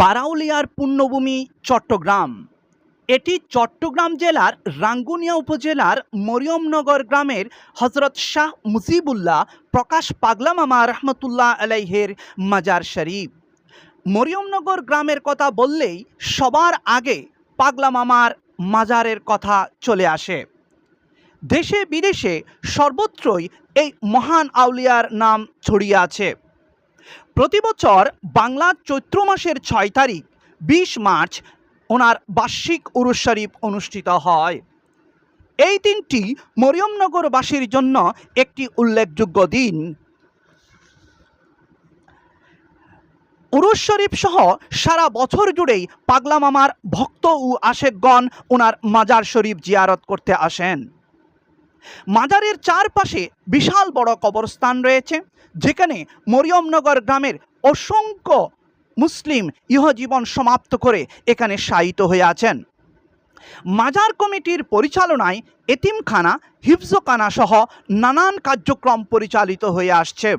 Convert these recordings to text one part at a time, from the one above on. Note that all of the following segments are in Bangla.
বারাউলিয়ার পুণ্যভূমি চট্টগ্রাম। এটি চট্টগ্রাম জেলার রাঙ্গুনিয়া উপজেলার মরিয়মনগর গ্রামের হজরত শাহ মুজিবুল্লাহ প্রকাশ পাগলা মামা রহমতুল্লাহ আলাইহের মাজার শরীফ। মরিয়মনগর গ্রামের কথা বললেই সবার আগে পাগলা মামার মাজারের কথা চলে আসে। দেশে বিদেশে সর্বত্রই এই মহান আউলিয়ার নাম ছড়িয়ে আছে। প্রতি বছর বাংলা চৈত্র মাসের ছয় তারিখ, বিশ মার্চ, ওনার বার্ষিক উরুস শরীফ অনুষ্ঠিত হয়। এই দিনটি মরিয়মনগরবাসীর জন্য একটি উল্লেখযোগ্য দিন। উরুস শরীফ সহ সারা বছর জুড়েই পাগলা মামার ভক্ত ও আশেকগণ ওনার মাজার শরীফ জিয়ারত করতে আসেন। মাজারের চারপাশে বিশাল বড় কবরস্থান রয়েছে, যেখানে মরিয়মনগর গ্রামের অসংখ্য মুসলিম ইহজীবন সমাপ্ত করে এখানে শায়িত হয়ে আছেন। মাজার কমিটির পরিচালনায় এতিমখানা, হিফজখানা সহ নানান কার্যক্রম পরিচালিত হয়ে আসছে।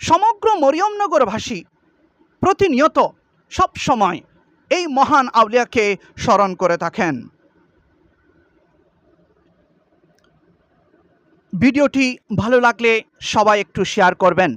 সমগ্র মরিয়মনগরবাসী প্রতিনিয়ত সব সময় এই মহান আউলিয়াকে স্মরণ করে থাকেন। ভিডিওটি ভালো লাগলে সবাই একটু শেয়ার করবেন।